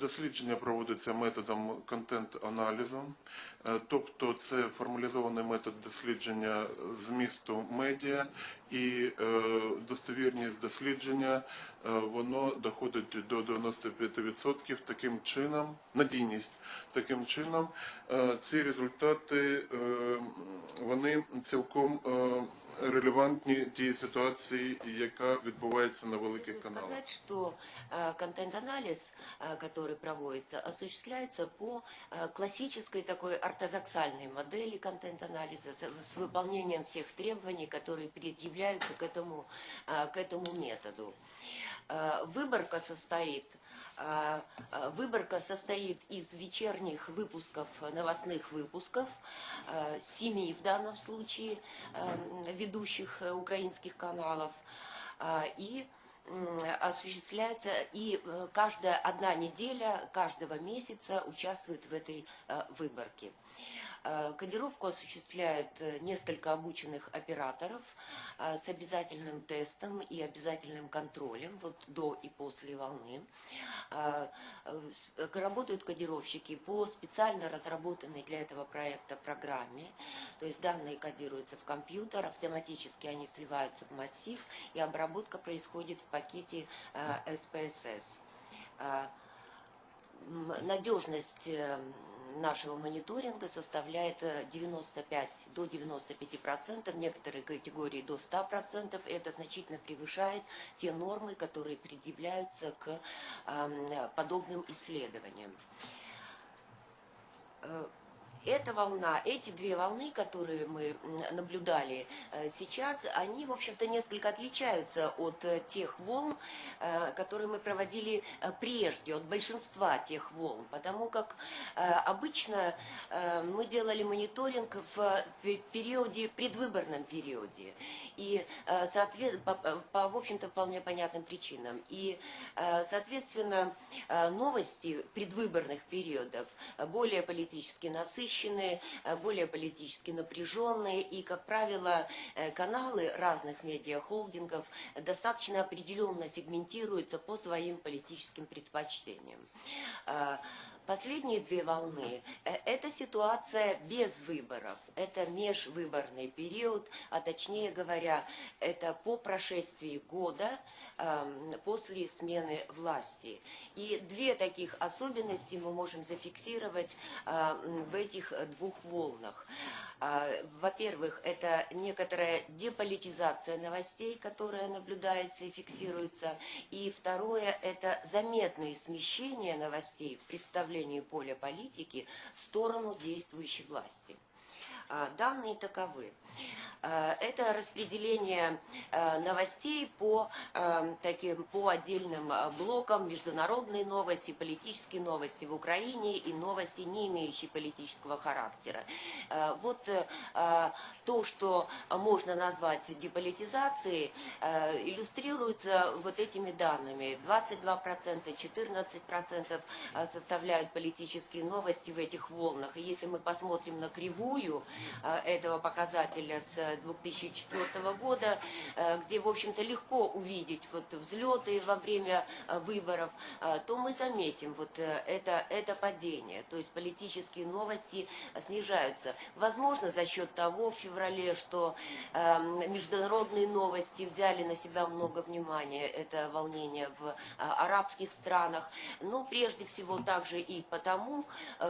Дослідження проводиться методом контент-аналізу, Е, тобто це формалізований метод дослідження змісту медіа і е, достовірність дослідження е, воно доходить до 95% таким чином, надійність таким чином. Ці результати вони цілком релевантні тій ситуації, яка відбувається на великих Хочу каналах. сказать, что э, контент-анализ, э, который проводится, осуществляется по э, классической такой ортодоксальной модели контент-анализа с, с выполнением всех требований, которые предъявляются к этому, э, к этому методу. Э, Выборка состоит, э, э, выборка состоит из вечерних выпусков, новостных выпусков, э, семи в данном случае э, ведущих э, украинских каналов, а, и осуществляется, и э, каждая одна неделя каждого месяца участвует в этой э, выборке. Э, Кодировку осуществляет несколько обученных операторов с обязательным тестом и обязательным контролем вот до и после волны. Работают кодировщики по специально разработанной для этого проекта программе. То есть данные кодируются в компьютер, автоматически они сливаются в массив, и обработка происходит в пакете э. А, м, Надежность э, нашего мониторинга составляет э, 95 до 95 процентов, некоторые категории до 100 процентов. Это значительно превышает те нормы, которые предъявляются к эм, подобным исследованиям. Эта волна, эти две волны, которые мы наблюдали э, сейчас, они, в общем-то, несколько отличаются от э, тех волн, э, которые мы проводили прежде, от большинства тех волн, потому как обычно мы делали мониторинг в пе- периоде, предвыборном периоде, и, э, соответ- по, по, в общем-то, вполне понятным причинам. И, соответственно, новости предвыборных периодов более политически насыщенные, э, более политически напряженные, и, как правило, э, каналы разных медиахолдингов достаточно определенно сегментируются по своим политическим предпочтениям. Э, Последние две волны э, – это ситуация без выборов, это межвыборный период, а точнее говоря, это по прошествии года эм, после смены власти. И две таких особенности мы можем зафиксировать э, в этих э, двух волнах. А, Во-первых, это некоторая деполитизация новостей, которая наблюдается и фиксируется. И второе, это заметные смещения новостей в представлении поля политики в сторону действующей власти. А, Данные таковы. А, Это распределение а, новостей по а, таким по отдельным блокам международные новости, политические новости в Украине и новости, не имеющие политического характера. Вот э, то, что можно назвать деполитизацией, э, иллюстрируется вот этими данными. 22%, 14% э, составляют политические новости в этих волнах. И если мы посмотрим на кривую э, этого показателя с 2004 года, э, где, в общем-то, легко увидеть вот взлеты во время э, выборов, э, то мы заметим вот это, это падение. То есть политические новости снижаются. Возможно, за счет того в феврале, что э, международные новости взяли на себя много внимания, это волнение в арабских странах, но прежде всего также и потому,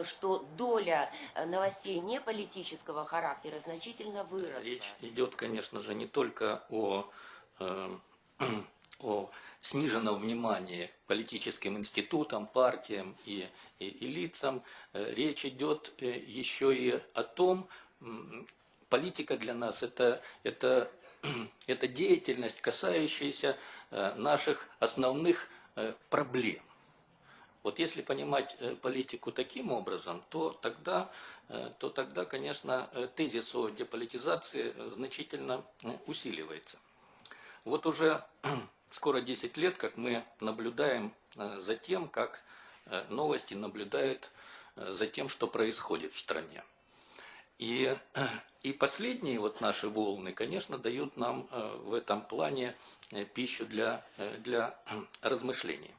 что доля новостей не политического характера значительно выросла. Идет, конечно же, не только о, э, о сниженном внимании политическим институтам, партиям и, и, и лицам. Э, Речь идет э, еще и о том, политика для нас это, это, это деятельность, касающаяся э, наших основных проблем. Вот если понимать э, политику таким образом, то тогда, э, то тогда, конечно, э, тезис о деполитизации значительно усиливается. Вот уже скоро 10 лет, как мы наблюдаем за тем, как новости наблюдают за тем, что происходит в стране. И, и последние вот наши волны, конечно, дают нам в этом плане пищу для, для размышлений.